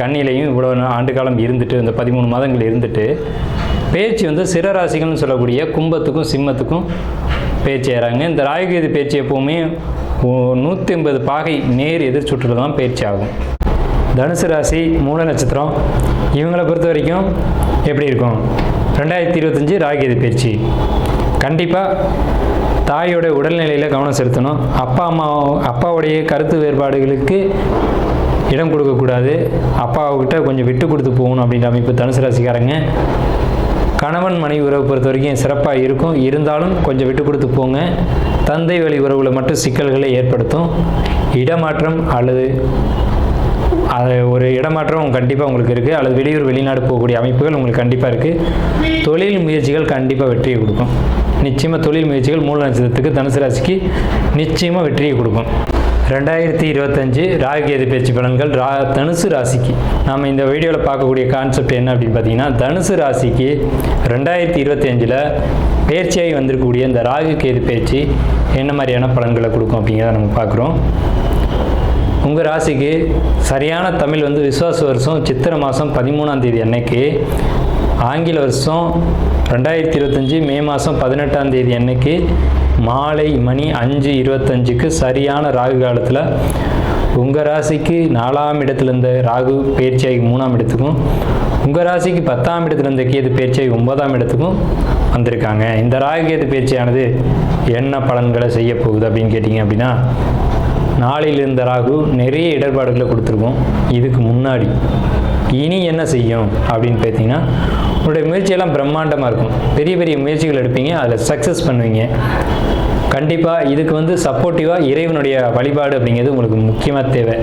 கண்ணிலையும் இவ்வளோ ஆண்டு காலம் இருந்துட்டு இந்த பதிமூணு மாதங்கள் இருந்துட்டு பேச்சு வந்து சிற ராசிகள்னு சொல்லக்கூடிய கும்பத்துக்கும் சிம்மத்துக்கும் பேச்சு ஏறாங்க. இந்த ராகுகேது பேச்சு எப்போவுமே நூற்றி ஐம்பது பாகை நேர் எதிர் சுற்றுல தான் பேச்சு ஆகும். தனுசு ராசி மூல நட்சத்திரம். இவங்களை பொறுத்த வரைக்கும் எப்படி இருக்கும்? ரெண்டாயிரத்தி இருபத்தஞ்சி ராகுகேது பேச்சு. கண்டிப்பாக தாயோட உடல்நிலையில் கவனம் செலுத்தணும். அப்பா அம்மா அப்பாவுடைய கருத்து வேறுபாடுகளுக்கு இடம் கொடுக்கக்கூடாது. அப்பாவுக்கிட்ட கொஞ்சம் விட்டு கொடுத்து போகணும் அப்படின்ற அமைப்பு தனுசு ராசிக்காரங்க. கணவன் மனைவி உறவு பொறுத்த வரைக்கும் சிறப்பாக இருக்கும். இருந்தாலும் கொஞ்சம் விட்டு கொடுத்து போங்க. தந்தை வழி உறவில் மட்டும் சிக்கல்களை ஏற்படுத்தும். இடமாற்றம் அல்லது அது ஒரு இடமாற்றம் கண்டிப்பாக உங்களுக்கு இருக்குது அல்லது வெளியூர் வெளிநாடு போகக்கூடிய அமைப்புகள் உங்களுக்கு கண்டிப்பாக இருக்குது தொழில் முயற்சிகள் கண்டிப்பாக வெற்றியை கொடுக்கும். நிச்சயமாக தொழில் முயற்சிகள் மூல நட்சத்திரத்துக்கு தனுசு ராசிக்கு நிச்சயமாக வெற்றியை கொடுக்கும். ரெண்டாயிரத்தி இருபத்தஞ்சு ராகுகேது பேச்சு பலன்கள் ரா தனுசு ராசிக்கு. நாம் இந்த வீடியோவில் பார்க்கக்கூடிய கான்செப்ட் என்ன அப்படின்னு பார்த்தீங்கன்னா தனுசு ராசிக்கு ரெண்டாயிரத்தி இருபத்தஞ்சில் பேர்ச்சியாகி வந்திருக்கக்கூடிய இந்த ராகு கேது பேச்சு என்ன மாதிரியான பலன்களை கொடுக்கும் அப்படிங்கிறத நம்ம பார்க்குறோம். உங்கள் ராசிக்கு சரியான தமிழ் வந்து விசுவாச வருஷம் சித்திரை மாதம் பதிமூணாம் தேதி அன்னைக்கு ஆங்கில வருஷம் ரெண்டாயிரத்தி இருபத்தஞ்சி மே மாதம் பதினெட்டாம் தேதி அன்னைக்கு மாலை மணி அஞ்சு இருபத்தஞ்சுக்கு சரியான ராகு காலத்தில் உங்கள் ராசிக்கு நாலாம் இடத்துல இருந்த ராகு பயிற்சியாகி மூணாம் இடத்துக்கும் உங்கள் ராசிக்கு பத்தாம் இடத்துல இருந்த கேது பயிற்சியாகி ஒன்பதாம் இடத்துக்கும் வந்திருக்காங்க. இந்த ராகு கேது பயிற்சியானது என்ன பலன்களை செய்ய போகுது அப்படின்னு கேட்டிங்க அப்படின்னா நாளில் இருந்த ராகு நிறைய இடர்பாடுகளை கொடுத்துருக்கோம். இதுக்கு முன்னாடி இனி என்ன செய்யும் அப்படின்னு பார்த்தீங்கன்னா உங்களுடைய முயற்சியெல்லாம் பிரம்மாண்டமாக இருக்கும். பெரிய பெரிய முயற்சிகள் எடுப்பீங்க அதில் சக்ஸஸ் பண்ணுவீங்க. கண்டிப்பாக இதுக்கு வந்து சப்போர்ட்டிவாக இறைவனுடைய வழிபாடு அப்படிங்கிறது உங்களுக்கு முக்கியமாக தேவை.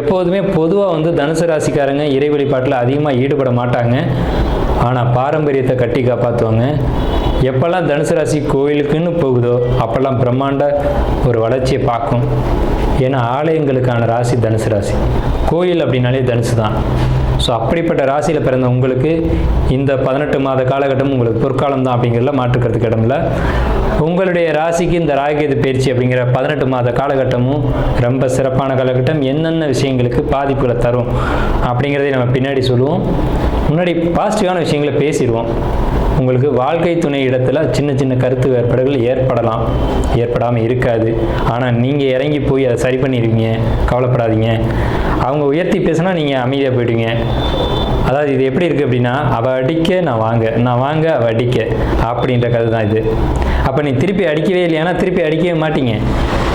எப்போதுமே பொதுவாக வந்து தனுசு ராசிக்காரங்க இறை வழிபாட்டில் அதிகமாக ஈடுபட மாட்டாங்க. ஆனால் பாரம்பரியத்தை கட்டி காப்பாற்றுவாங்க எப்போல்லாம் தனுசு ராசி கோயிலுக்குன்னு போகுதோ அப்போல்லாம் பிரம்மாண்ட ஒரு வளர்ச்சியை பார்க்கும். ஏன்னா ஆலயங்களுக்கான ராசி தனுசு ராசி. கோயில் அப்படின்னாலே தனுசு தான் ஸோ அப்படிப்பட்ட ராசியில் பிறந்த உங்களுக்கு இந்த பதினெட்டு மாத காலகட்டம் உங்களுக்கு பொற்காலம் தான் அப்படிங்கிறதுல மாற்றுக்கிறதுக்கு இடமில்ல உங்களுடைய ராசிக்கு இந்த ராகுகேது பயிற்சி அப்படிங்கிற பதினெட்டு மாத காலகட்டமும் ரொம்ப சிறப்பான காலகட்டம். என்னென்ன விஷயங்களுக்கு பாதிப்புகளை தரும் அப்படிங்கிறதை நம்ம பின்னாடி சொல்லுவோம். முன்னாடி பாசிட்டிவான விஷயங்களை பேசிடுவோம். உங்களுக்கு வாழ்க்கை துணை இடத்துல சின்ன சின்ன கருத்து வேறுபாடுகள் ஏற்படலாம். ஏற்படாமல் இருக்காது. ஆனால் நீங்கள் இறங்கி போய் அதை சரி பண்ணிடுவீங்க கவலைப்படாதீங்க. அவங்க உயர்த்தி பேசுனா நீங்கள் அமைதியாக போயிடுவீங்க. அதாவது இது எப்படி இருக்குது அப்படின்னா அவள் அடிக்க நான் வாங்க. நான் வாங்க அவள் அடிக்க. அப்படின்ற கதை தான் இது. அப்போ நீ திருப்பி அடிக்கவே இல்லையானா திருப்பி அடிக்கவே மாட்டீங்க.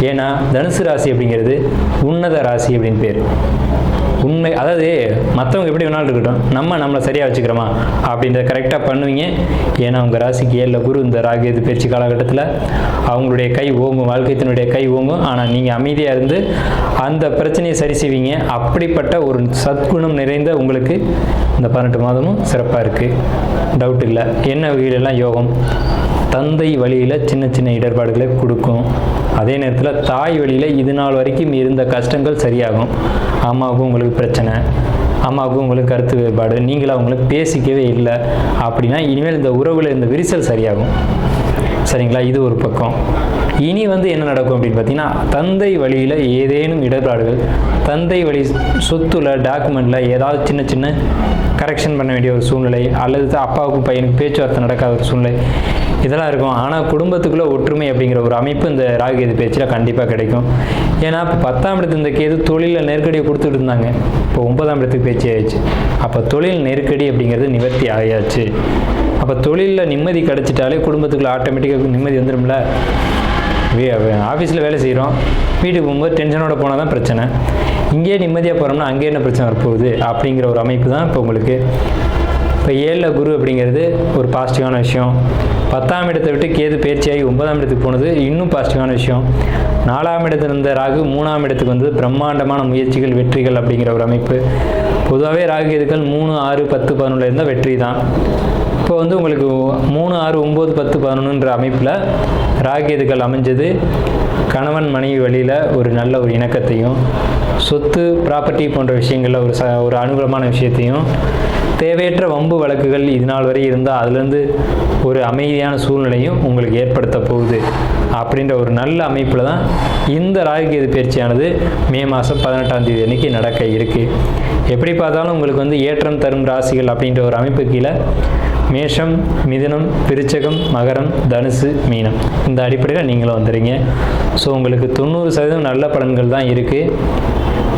ஏன்னா தனுசு ராசி அப்படிங்கிறது உன்னத ராசி அப்படின்னு பேர். உண்மை அதாவது மற்றவங்க எப்படி வேணாலும் இருக்கட்டும் நம்ம நம்மளை சரியாக வச்சுக்கிறோமா? அப்படின்றத கரெக்டாக பண்ணுவீங்க. ஏன்னா உங்கள் ராசிக்கு ஏழில் குரு இந்த ராகு பயிற்சி காலகட்டத்தில் அவங்களுடைய கை ஓங்கும் வாழ்க்கைத்தினுடைய கை ஓங்கும். ஆனால் நீங்கள் அமைதியாக இருந்து அந்த பிரச்சனையை சரி செய்வீங்க. அப்படிப்பட்ட ஒரு சத்குணம் நிறைந்த உங்களுக்கு இந்த பதினெட்டு மாதமும் சிறப்பாக இருக்குது டவுட் இல்லை. என்ன வகையிலெல்லாம் யோகம்? தந்தை வழியில் சின்ன சின்ன இடர்பாடுகளை கொடுக்கும். அதே நேரத்தில் தாய் வழியில் இது நாள் வரைக்கும் இருந்த கஷ்டங்கள் சரியாகும். அம்மாவுக்கும் உங்களுக்கு பிரச்சனை. அம்மாவுக்கும் உங்களுக்கு கருத்து வேறுபாடு. நீங்களும் அவங்களுக்கு பேசிக்கவே இல்லை. அப்படின்னா இனிமேல் இந்த உறவில் இந்த விரிசல் சரியாகும். சரிங்களா? இது ஒரு பக்கம். இனி வந்து என்ன நடக்கும் அப்படின்னு பார்த்தீங்கன்னா தந்தை வழியில் ஏதேனும் இடர்பாடுகள் தந்தை வழி சொத்துல டாக்குமெண்ட்டில் ஏதாவது சின்ன சின்ன கரெக்ஷன் பண்ண வேண்டிய ஒரு சூழ்நிலை அல்லது அப்பாவுக்கும் பையனுக்கு பேச்சுவார்த்தை நடக்காத ஒரு சூழ்நிலை இதெல்லாம் இருக்கும். ஆனால் குடும்பத்துக்குள்ளே ஒற்றுமை அப்படிங்கிற ஒரு அமைப்பு இந்த ராகுகேது பேச்சில் கண்டிப்பாக கிடைக்கும். ஏன்னா இப்போ பத்தாம் இடத்து இந்த கேது தொழிலில் நெருக்கடியை கொடுத்துட்டு இருந்தாங்க. இப்போ ஒன்பதாம் இடத்துக்கு பேச்சு ஆயிடுச்சு. அப்போ தொழில் நெருக்கடி அப்படிங்கிறது நிவர்த்தி ஆகியாச்சு அப்போ தொழிலில் நிம்மதி கிடச்சிட்டாலே குடும்பத்துக்குள்ள ஆட்டோமேட்டிக்காக நிம்மதி வந்துடும்ல ஆஃபீஸில் வேலை செய்கிறோம் வீட்டுக்கு போகும்போது டென்ஷனோட போனால் தான் பிரச்சனை. இங்கேயே நிம்மதியாக போகிறோம்னா அங்கே என்ன பிரச்சனை வரப்போகுது? அப்படிங்கிற ஒரு அமைப்பு தான் இப்போ உங்களுக்கு. இப்போ ஏழில் குரு அப்படிங்கிறது ஒரு பாசிட்டிவான விஷயம். பத்தாம் இடத்தை விட்டு கேது பேர்ச்சியாகி ஒன்பதாம் இடத்துக்கு போனது இன்னும் பாசிட்டிவான விஷயம். நாலாம் இடத்துல இருந்த ராகு மூணாம் இடத்துக்கு வந்து பிரம்மாண்டமான முயற்சிகள் வெற்றிகள் அப்படிங்கிற ஒரு அமைப்பு. பொதுவாகவே ராகு கேதுக்கள் மூணு ஆறு பத்து பதினொன்றில் இருந்தால் வெற்றி தான். இப்போ வந்து உங்களுக்கு மூணு ஆறு ஒம்பது பத்து பதினொன்றுன்ற அமைப்பில் ராகேதுகள் அமைஞ்சது. கணவன் மனைவி வழியில் ஒரு நல்ல ஒரு இணக்கத்தையும் சொத்து ப்ராப்பர்ட்டி போன்ற விஷயங்களில் ஒரு ச ஒரு அனுகூலமான விஷயத்தையும் தேவையற்ற வம்பு வழக்குகள் இது நாள் வரை இருந்தால் அதுலேருந்து ஒரு அமைதியான சூழ்நிலையும் உங்களுக்கு ஏற்படுத்த போகுது. அப்படின்ற ஒரு நல்ல அமைப்பில் தான் இந்த ராகுகேது பயிற்சியானது மே மாதம் பதினெட்டாம் தேதி அன்னைக்கு நடக்க இருக்குது எப்படி பார்த்தாலும் உங்களுக்கு வந்து ஏற்றம் தரும் ராசிகள் அப்படின்ற ஒரு அமைப்பு கீழே மேஷம் மிதுனம் விருச்சகம் மகரம் தனுசு மீனம். இந்த அடிப்படையில் நீங்களும் வந்துடுங்க ஸோ உங்களுக்கு தொண்ணூறு சதவீதம் நல்ல பலன்கள் தான் இருக்குது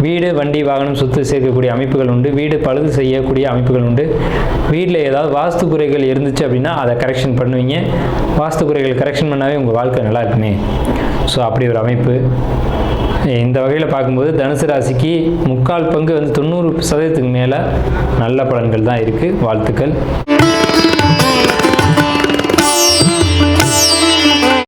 வீடு வண்டி வாகனம் சொத்து சேர்க்கக்கூடிய அமைப்புகள் உண்டு. வீடு பழுது செய்யக்கூடிய அமைப்புகள் உண்டு. வீட்டில் ஏதாவது வாஸ்து குறைகள் இருந்துச்சு அப்படின்னா அதை கரெக்ஷன் பண்ணுவீங்க. வாஸ்து குறைகள் கரெக்ஷன் பண்ணாவே உங்கள் வாழ்க்கை நல்லா இருக்குமே. ஸோ அப்படி ஒரு அமைப்பு. இந்த வகையில் பார்க்கும்போது தனுசு ராசிக்கு முக்கால் பங்கு வந்து தொண்ணூறு சதவீதத்துக்கு மேலே நல்ல பலன்கள் தான் இருக்குது வாழ்த்துக்கள்.